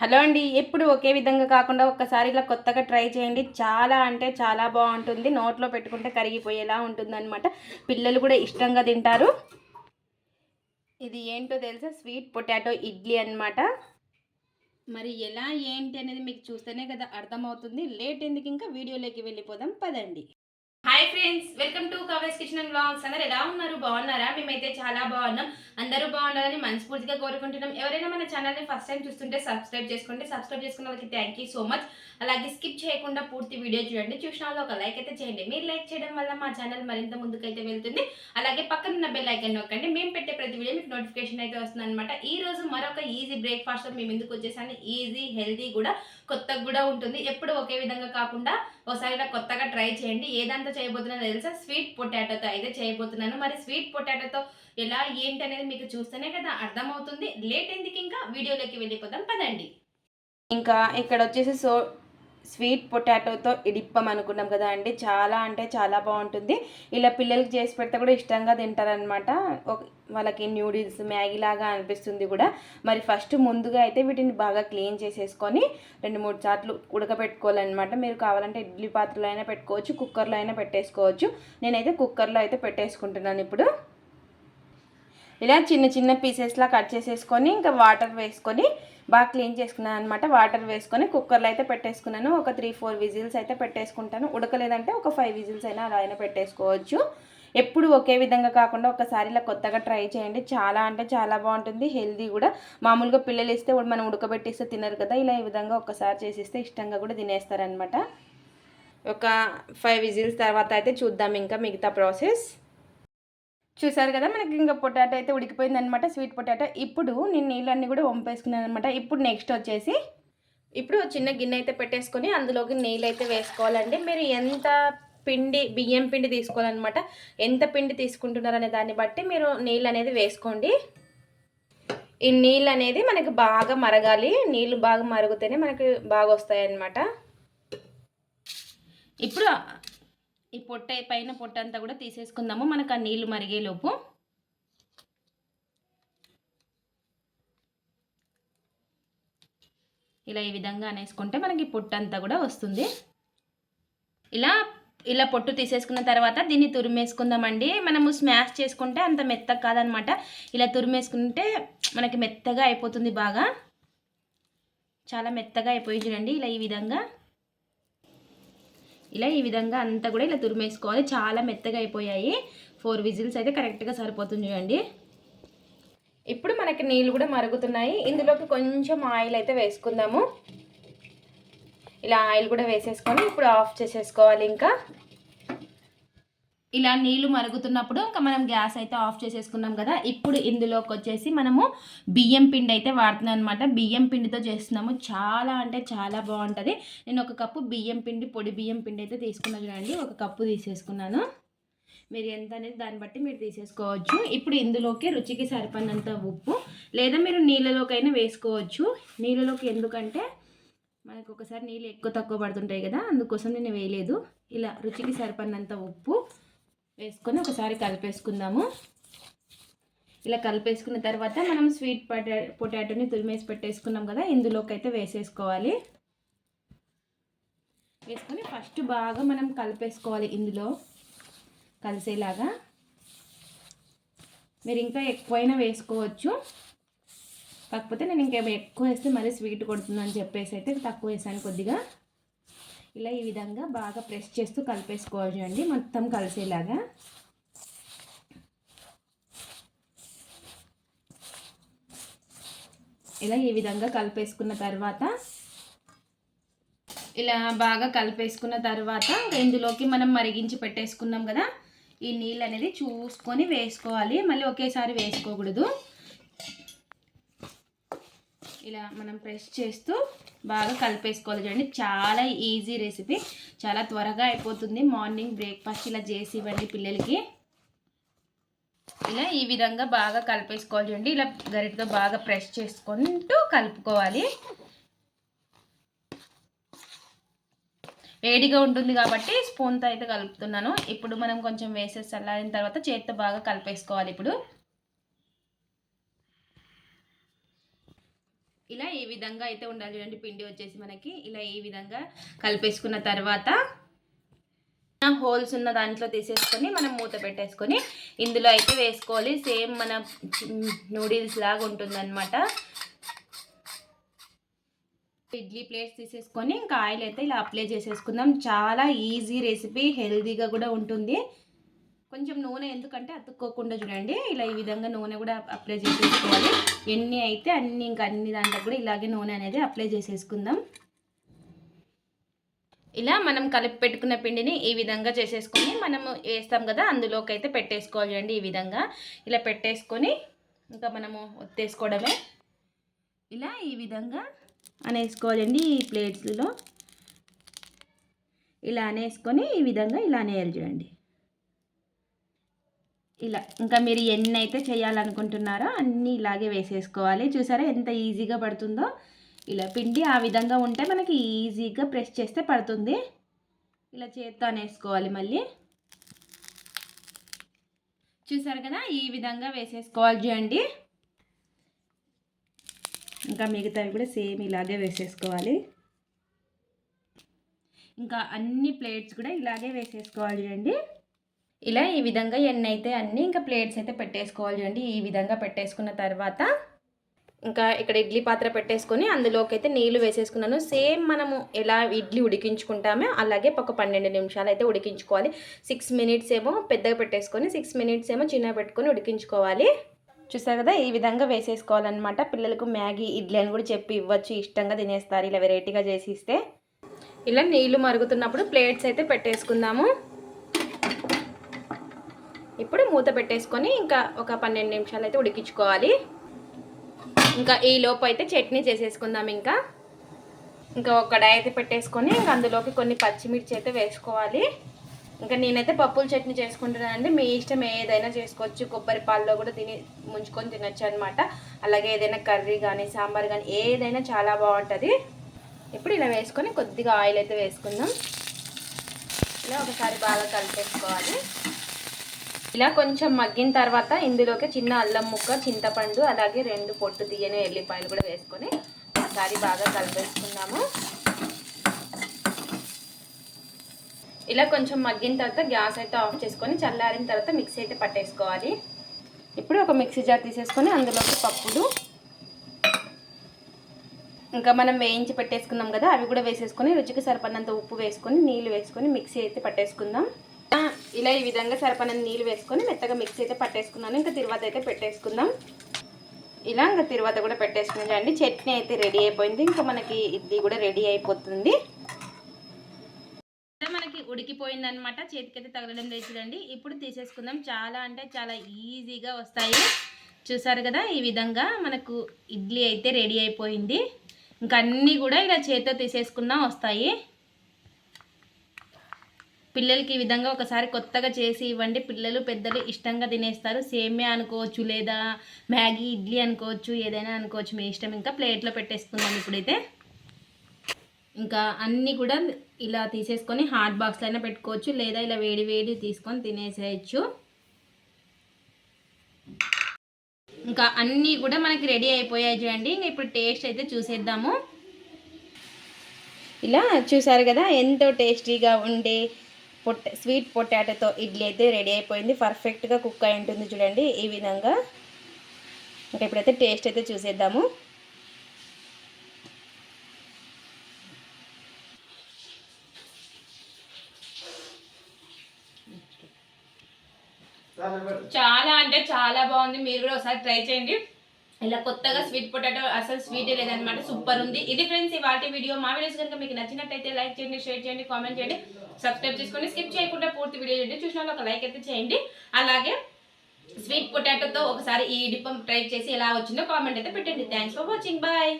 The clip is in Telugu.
హలో అండి ఎప్పుడు ఒకే విధంగా కాకుండా ఒక్కసారి ఇలా కొత్తగా ట్రై చేయండి. చాలా అంటే చాలా బాగుంటుంది. నోట్లో పెట్టుకుంటే కరిగిపోయేలా ఉంటుందన్నమాట. పిల్లలు కూడా ఇష్టంగా తింటారు. ఇది ఏంటో తెలుసా? స్వీట్ పొటాటో ఇడ్లీ అన్నమాట. మరి ఎలా ఏంటి అనేది మీకు చూస్తేనే కదా అర్థమవుతుంది. లేట్ ఎందుకు ఇంకా వీడియోలోకి వెళ్ళిపోదాం. పదండి. Hi friends welcome to covers kitchen and blogs అందరు ఎలా ఉన్నారు? బాగున్నారా? మేమైతే చాలా బాగున్నాం. అందరూ బాగుండాలని మనస్ఫూర్తిగా కోరుకుంటున్నాం. ఎవరైనా మన ఛానల్ని ఫస్ట్ టైం చూస్తుంటే సబ్స్క్రైబ్ చేసుకోండి. సబ్స్క్రైబ్ చేసుకున్న వాళ్ళకి థ్యాంక్ యూ సో మచ్ అలాగే స్కిప్ చేయకుండా పూర్తి వీడియో చూడండి. చూసిన వాళ్ళు ఒక లైక్ అయితే చేయండి. మీరు లైక్ చేయడం వల్ల మా ఛానల్ మరింత ముందుకైతే వెళ్తుంది. అలాగే పక్కన ఉన్న బెల్ ఐకన్ నొక్కండి. మేము పెట్టే ప్రతి వీడియో మీకు నోటిఫికేషన్ అయితే వస్తుంది అనమాట ఈ రోజు మరొక ఈజీ బ్రేక్ఫాస్ట్ మేము ఎందుకు వచ్చేసాను. ఈజీ హెల్తీ కూడా కొత్తగా కూడా ఉంటుంది. ఎప్పుడు ఒకే విధంగా కాకుండా ఒకసారి ఇలా కొత్తగా ట్రై చేయండి. ఏదంతా చేయబోతున్నానో తెలుసా? స్వీట్ పొటాటోతో అయితే చేయబోతున్నాను. మరి స్వీట్ పొటాటోతో ఎలా ఏంటి అనేది మీకు చూస్తేనే కదా అర్థమవుతుంది. లేట్ ఎందుకు ఇంకా? వీడియోలోకి వెళ్ళిపోదాం. పదండి. ఇంకా ఇక్కడ వచ్చేసి సో స్వీట్ పొటాటోతో ఇడిప్పం అనుకున్నాం కదా అండి. చాలా అంటే చాలా బాగుంటుంది. ఇలా పిల్లలకి చేసి పెడితే కూడా ఇష్టంగా తింటారనమాట వాళ్ళకి న్యూడిల్స్ మ్యాగీ లాగా అనిపిస్తుంది కూడా. మరి ఫస్ట్ ముందుగా అయితే వీటిని బాగా క్లీన్ చేసేసుకొని రెండు మూడు సార్లు ఉడకబెట్టుకోవాలన్నమాట. మీరు కావాలంటే ఇడ్లీ పాత్రలో అయినా పెట్టుకోవచ్చు కుక్కర్లో అయినా పెట్టేసుకోవచ్చు. నేనైతే కుక్కర్లో అయితే పెట్టేసుకుంటున్నాను ఇప్పుడు. ఇలా చిన్న చిన్న పీసెస్లా కట్ చేసేసుకొని ఇంకా వాటర్ వేసుకొని బాగా క్లీన్ చేసుకున్నాను అనమాట వాటర్ వేసుకొని కుక్కర్లో అయితే పెట్టేసుకున్నాను. ఒక త్రీ ఫోర్ విజిల్స్ అయితే పెట్టేసుకుంటాను. ఉడకలేదంటే ఒక ఫైవ్ విజిల్స్ అయినా అలా అయినా పెట్టేసుకోవచ్చు. ఎప్పుడు ఒకే విధంగా కాకుండా ఒకసారి ఇలా కొత్తగా ట్రై చేయండి. చాలా అంటే చాలా బాగుంటుంది. హెల్దీ కూడా. మామూలుగా పిల్లలు ఇస్తే మనం ఉడకబెట్టిస్తే తినరు కదా. ఇలా ఈ విధంగా ఒకసారి చేసిస్తే ఇష్టంగా కూడా తినేస్తారనమాట ఒక ఫైవ్ విజిల్స్ తర్వాత అయితే చూద్దాం ఇంకా మిగతా ప్రాసెస్ చూసారు కదా మనకి ఇంకా పొటాటో అయితే ఉడికిపోయింది అనమాట స్వీట్ పొటాటో. ఇప్పుడు నేను నీళ్ళన్నీ కూడా వంపేసుకున్నాను అనమాట ఇప్పుడు నెక్స్ట్ వచ్చేసి ఇప్పుడు చిన్న గిన్నె అయితే పెట్టేసుకొని అందులోకి నీళ్ళు అయితే వేసుకోవాలండి. మీరు ఎంత పిండి బియ్యం పిండి తీసుకోవాలన్నమాట ఎంత పిండి తీసుకుంటున్నారనే దాన్ని బట్టి మీరు నీళ్ళు అనేది వేసుకోండి. ఈ నీళ్ళు అనేది మనకి బాగా మరగాలి. నీళ్ళు బాగా మరుగుతేనే మనకి బాగా వస్తాయి అన్నమాట ఇప్పుడు ఈ పొట్ట పైన పొట్ట అంతా కూడా తీసేసుకుందాము. మనకు ఆ నీళ్ళు మరిగేలోపు ఇలా ఈ విధంగా అనేసుకుంటే మనకి పొట్టు అంతా కూడా వస్తుంది. ఇలా ఇలా పొట్టు తీసేసుకున్న తర్వాత దీన్ని తురిమేసుకుందామండి. మనము స్మాష్ చేసుకుంటే అంత మెత్తగా కాదనమాట. ఇలా తురిమేసుకుంటే మనకి మెత్తగా అయిపోతుంది బాగా. చాలా మెత్తగా అయిపోయి చూడండి ఇలా ఈ విధంగా ఇలా ఈ విధంగా అంతా కూడా ఇలా తురిమేసుకోవాలి. చాలా మెత్తగా అయిపోయాయి. ఫోర్ విజిల్స్ అయితే కరెక్ట్గా సరిపోతుంది చూడండి. ఇప్పుడు మనకి నీళ్ళు కూడా మరుగుతున్నాయి. ఇందులోకి కొంచెం ఆయిల్ అయితే వేసుకుందాము. ఇలా ఆయిల్ కూడా వేసేసుకొని ఇప్పుడు ఆఫ్ చేసేసుకోవాలి ఇంకా. ఇలా నీళ్ళు మరుగుతున్నప్పుడు ఇంకా మనం గ్యాస్ అయితే ఆఫ్ చేసేసుకున్నాం కదా ఇప్పుడు ఇందులోకి వచ్చేసి మనము బియ్యం పిండి అయితే వాడుతున్నాం అనమాట బియ్యం పిండితో చేస్తున్నాము. చాలా అంటే చాలా బాగుంటుంది. నేను ఒక కప్పు బియ్యం పిండి పొడి బియ్యం పిండి అయితే తీసుకున్నాను చూడండి. ఒక కప్పు తీసేసుకున్నాను. మీరు ఎంత అనేది దాన్ని బట్టి మీరు తీసేసుకోవచ్చు. ఇప్పుడు ఇందులోకి రుచికి సరిపడినంత ఉప్పు లేదా మీరు నీళ్ళలోకైనా వేసుకోవచ్చు. నీళ్ళలోకి ఎందుకంటే మనకు ఒకసారి నీళ్ళు ఎక్కువ తక్కువ పడుతుంటాయి కదా అందుకోసం నేను వేయలేదు. ఇలా రుచికి సరిపడినంత ఉప్పు వేసుకొని ఒకసారి కలిపేసుకుందాము. ఇలా కలిపేసుకున్న తర్వాత మనం స్వీట్ పొటా పొటాటోని తురిమేసి పెట్టేసుకున్నాం కదా ఇందులోకి అయితే వేసేసుకోవాలి. వేసుకొని ఫస్ట్ బాగా మనం కలిపేసుకోవాలి ఇందులో కలిసేలాగా. మీరు ఇంకా ఎక్కువైనా వేసుకోవచ్చు. కాకపోతే నేను ఇంకా ఎక్కువ వేస్తే మరీ స్వీట్ కొడుతుందని చెప్పేసి అయితే తక్కువ వేసాను కొద్దిగా. ఇలా ఈ విధంగా బాగా ప్రెస్ చేస్తూ కలిపేసుకోవచ్చు అండి మొత్తం కలిసేలాగా. ఇలా ఈ విధంగా కలిపేసుకున్న తర్వాత ఇలా బాగా కలిపేసుకున్న తర్వాత ఇందులోకి మనం మరిగించి పెట్టేసుకున్నాం కదా ఈ నీళ్ళు అనేది చూసుకొని వేసుకోవాలి. మళ్ళీ ఒకేసారి వేసుకోకూడదు. ఇలా మనం ప్రెస్ చేస్తూ బాగా కలిపేసుకోవాలి చూడండి. చాలా ఈజీ రెసిపీ చాలా త్వరగా అయిపోతుంది. మార్నింగ్ బ్రేక్ఫాస్ట్ ఇలా చేసి ఇవ్వండి పిల్లలకి. ఇలా ఈ విధంగా బాగా కలిపేసుకోవాలి చూడండి. ఇలా గరిటతో బాగా ప్రెస్ చేసుకుంటూ కలుపుకోవాలి. వేడిగా ఉంటుంది కాబట్టి స్పూన్తో అయితే కలుపుతున్నాను. ఇప్పుడు మనం కొంచెం వేసేసి చల్లారిన తర్వాత చేతితో బాగా కలిపేసుకోవాలి ఇప్పుడు. ఇలా ఈ విధంగా అయితే ఉండాలి చూడండి. పిండి వచ్చేసి మనకి ఇలా ఈ విధంగా కలిపేసుకున్న తర్వాత హోల్స్ ఉన్న దాంట్లో తీసేసుకొని మనం మూత పెట్టేసుకొని ఇందులో అయితే వేసుకోవాలి. సేమ్ మన నూడిల్స్ లాగా ఉంటుందన్నమాట. ఇడ్లీ ప్లేట్స్ తీసేసుకొని ఇంకా ఆయిల్ అయితే ఇలా అప్లై చేసేసుకుందాం. చాలా ఈజీ రెసిపీ హెల్తీగా కూడా ఉంటుంది. కొంచెం నూనె ఎందుకంటే అతుక్కోకుండా చూడండి. ఇలా ఈ విధంగా నూనె కూడా అప్లై చేసేసుకోవాలి. ఎన్ని అయితే అన్ని ఇంకా అన్ని దాంట్లో కూడా ఇలాగే నూనె అనేది అప్లై చేసేసుకుందాం. ఇలా మనం కలిపి పెట్టుకున్న పిండిని ఈ విధంగా చేసేసుకొని మనం వేస్తాం కదా అందులోకి అయితే పెట్టేసుకోవాలి చూడండి ఈ విధంగా. ఇలా పెట్టేసుకొని ఇంకా మనము ఒత్తేసుకోవడమే. ఇలా ఈ విధంగా అనేసుకోవాలండి ఈ ప్లేట్స్లో ఇలా అనేసుకొని ఈ విధంగా ఇలా అనేయాలి చూడండి. ఇలా ఇంకా మీరు ఎన్ని అయితే చేయాలనుకుంటున్నారో అన్నీ ఇలాగే వేసేసుకోవాలి. చూసారా ఎంత ఈజీగా పడుతుందో? ఇలా పిండి ఆ విధంగా ఉంటే మనకి ఈజీగా ప్రెస్ చేస్తే పడుతుంది. ఇలా చేత్తో అనేసుకోవాలి మళ్ళీ. చూసారు కదా? ఈ విధంగా వేసేసుకోవాలి చూడండి. ఇంకా మిగతావి కూడా సేమ్ ఇలాగే వేసేసుకోవాలి. ఇంకా అన్ని ప్లేట్స్ కూడా ఇలాగే వేసేసుకోవాలి చూడండి. ఇలా ఈ విధంగా ఎన్ని అయితే అన్నీ ఇంకా ప్లేట్స్ అయితే పెట్టేసుకోవాలి చూడండి. ఈ విధంగా పెట్టేసుకున్న తర్వాత ఇంకా ఇక్కడ ఇడ్లీ పాత్ర పెట్టేసుకొని అందులోకి అయితే నీళ్ళు వేసేసుకున్నాను. సేమ్ మనము ఎలా ఇడ్లీ ఉడికించుకుంటామో అలాగే ఒక పన్నెండు నిమిషాలు అయితే ఉడికించుకోవాలి. సిక్స్ మినిట్స్ ఏమో పెద్దగా పెట్టేసుకొని సిక్స్ మినిట్స్ ఏమో చిన్నగా పెట్టుకొని ఉడికించుకోవాలి. చూసారు కదా ఈ విధంగా వేసేసుకోవాలన్నమాట. పిల్లలకు మ్యాగీ ఇడ్లీ అని కూడా చెప్పి ఇవ్వచ్చు. ఇష్టంగా తినేస్తారు. ఇలా వెరైటీగా చేసి ఇస్తే. ఇలా నీళ్ళు మరుగుతున్నప్పుడు ప్లేట్స్ అయితే పెట్టేసుకుందాము. ఇప్పుడు మూత పెట్టేసుకొని ఇంకా ఒక పన్నెండు నిమిషాలు అయితే ఉడికించుకోవాలి. ఇంకా ఈ లోపు అయితే చట్నీ చేసేసుకుందాం ఇంకా. ఇంకా ఒక డై అయితే పెట్టేసుకొని ఇంకా అందులోకి కొన్ని పచ్చిమిర్చి అయితే వేసుకోవాలి. ఇంకా నేనైతే పప్పుల చట్నీ చేసుకుంటున్నానండి మీ ఇష్టం ఏదైనా చేసుకోవచ్చు. కొబ్బరి పాలలో కూడా తిని ముంచుకొని తినొచ్చు అనమాట అలాగే ఏదైనా కర్రీ కానీ సాంబార్ కానీ ఏదైనా చాలా బాగుంటుంది. ఇప్పుడు ఇలా వేసుకొని కొద్దిగా ఆయిల్ అయితే వేసుకుందాం. ఇలా ఒకసారి బాగా కలిపేసుకోవాలి. ఇలా కొంచెం మగ్గిన తర్వాత ఇందులోకి చిన్న అల్లం ముక్క చింతపండు అలాగే రెండు పొట్టు తీయని ఎల్లిపాయలు కూడా వేసుకొని ఒకసారి బాగా కలిపేసుకున్నాము ఇలా కొంచెం మగ్గిన తర్వాత గ్యాస్ అయితే ఆఫ్ చేసుకొని చల్లారిన తర్వాత మిక్సీ అయితే పట్టేసుకోవాలి. ఇప్పుడు ఒక మిక్సీ జార్ తీసేసుకొని అందులోకి పప్పులు. ఇంకా మనం వేయించి పెట్టేసుకున్నాం కదా అవి కూడా వేసేసుకొని రుచికి సరిపడినంత ఉప్పు వేసుకొని నీళ్ళు వేసుకొని మిక్సీ అయితే పట్టేసుకుందాం. ఇలా ఈ విధంగా సరిపడిన నీళ్ళు వేసుకొని మెత్తగా మిక్సీ అయితే పట్టేసుకున్నాను. ఇంకా తిరువాత అయితే పెట్టేసుకుందాం. ఇలా ఇంకా తిరువాత కూడా పెట్టేసుకున్నాం అండి చట్నీ అయితే రెడీ అయిపోయింది. ఇంకా మనకి ఇడ్లీ కూడా రెడీ అయిపోతుంది. మనకి ఉడికిపోయింది అనమాట చేతికైతే తగలడం లేదండి ఇప్పుడు తీసేసుకుందాం. చాలా అంటే చాలా ఈజీగా వస్తాయి. చూసారు కదా ఈ విధంగా మనకు ఇడ్లీ అయితే రెడీ అయిపోయింది. ఇంకా అన్నీ కూడా ఇలా చేతితో తీసేసుకున్నా వస్తాయి. పిల్లలకి ఈ విధంగా ఒకసారి కొత్తగా చేసి ఇవ్వండి. పిల్లలు పెద్దలు ఇష్టంగా తినేస్తారు. సేమియా అనుకోవచ్చు లేదా మ్యాగీ ఇడ్లీ అనుకోవచ్చు ఏదైనా అనుకోవచ్చు. మీ ఇష్టం. ఇంకా ప్లేట్లో పెట్టేసుకుందాం ఇప్పుడైతే. ఇంకా అన్నీ కూడా ఇలా తీసేసుకొని హాట్ బాక్స్లో అయినా పెట్టుకోవచ్చు లేదా ఇలా వేడి వేడి తీసుకొని తినేసేయచ్చు. ఇంకా అన్నీ కూడా మనకి రెడీ అయిపోయాయి చూడండి. ఇంకా ఇప్పుడు టేస్ట్ అయితే చూసేద్దాము. ఇలా చూసారు కదా ఎంతో టేస్టీగా ఉండే పొట్ స్వీట్ పొటాటోతో ఇడ్లీ అయితే రెడీ అయిపోయింది. పర్ఫెక్ట్గా కుక్ అయి ఉంటుంది చూడండి ఈ విధంగా. ఇంకా ఇప్పుడైతే టేస్ట్ అయితే చూసేద్దాము. చాలా అంటే చాలా బాగుంది. మీరు కూడా ఒకసారి ట్రై చేయండి. ఇలా కొత్తగా స్వీట్ పొటాటో అసలు స్వీట్ లేదనమాట సూపర్ ఉంది. ఇది ఫ్రెండ్స్ ఇవాటి వీడియో మా వీడియోస్ కనుక మీకు నచ్చినట్టయితే లైక్ చేయండి షేర్ చేయండి కామెంట్ చేయండి. సబ్స్క్రైబ్ చేసుకొని స్కిప్ చేయకుండా పూర్తి వీడియో చూడండి. చూసిన ఒక లైక్ అయితే చేయండి. అలాగే స్వీట్ పొటాటోతో ఒకసారి ఈ డిప్పం ట్రై చేసి ఎలా వచ్చిందో కామెంట్ అయితే పెట్టండి. Thanks for watching bye